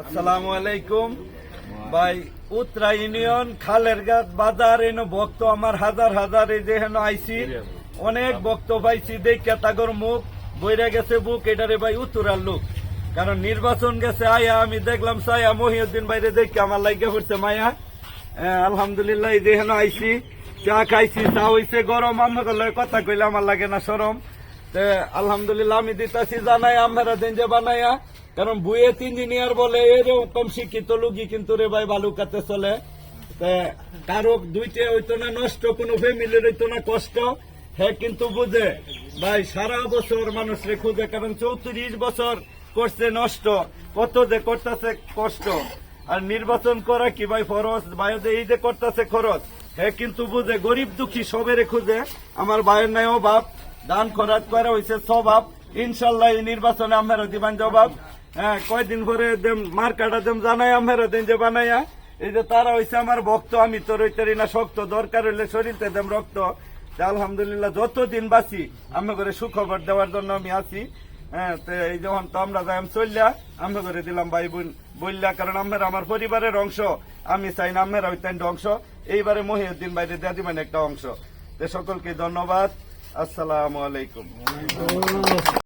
আসসালামু আলাইকুম। ভাই উত্তরা ইউনিয়ন খালের গাছ বাজার, এনো ভক্ত আমার হাজার হাজার এই যে হেন আইসি অনেক ভক্ত পাইছি, দেখে তাগর মুখ, বইরা গেছে বুক, এটারে ভাই উত্তরার লোক। কারণ নির্বাচন গেছে, আয়া, আমি দেখলাম সায়া মহিউদ্দিন বাইরে দেখে আমার লাগে পড়ছে মায়া। আলহামদুলিল্লাহ, এই যে হেন আইসি চা খাইছি, চা হইছে গরম লগে কথা কইলে আমার লাগে না সরম। আলহামদুলিল্লাহ আমি দিতাছি, জানাই আমরা দেন যে বানাইয়া কারণ বুয়েট ইঞ্জিনিয়ার বলে এরকম শিক্ষিত লোকই কিন্তু রে ভাই বালুকাতে চলে। কারও দুইটা হইতো না নষ্ট, কোনো ফ্যামিলির হইতো না কষ্ট। হ্যাঁ কিন্তু বুঝে, ভাই, সারা বছর মানুষ রে খুঁজে, কারণ চৌত্রিশ বছর করছে নষ্ট, কত যে করতেছে কষ্ট। আর নির্বাচন করা কি ভাই ফরজ? ভাই এই যে করতেছে খরচ। হ্যাঁ কিন্তু বুঝে, গরিব দুঃখী সবেরে খুঁজে। আমার ভাইয়ের নাই অভাব দান খরাত করা হয়েছে স্বভাব ইনশাল্লাহ এই নির্বাচনে আমরা দিবান জবাব। হ্যাঁ কয়দিন পরে দেম মার কাটা দেম জানাই আমরা দিন যে বানাইয়া। এই যে তারা হয়েছে আমার ভক্ত, আমি তো রইতারি না শক্ত। দরকার হইলে শরীরতে দেম রক্ত। আলহামদুলিল্লাহ যতদিন বাঁচি আমি করে সুখবর দেওয়ার জন্য আমি আছি। হ্যাঁ এই যখন তো আমরা যাই চললা আমি করে দিলাম ভাই বোন বললা কারণ আমরা আমার পরিবারের অংশ। আমি চাই না আমরা অংশ এইবারে মহিউদ্দিন বাইরে দিয়ে দিবেন একটা অংশ। সকলকে ধন্যবাদ। আসসালামু আলাইকুম।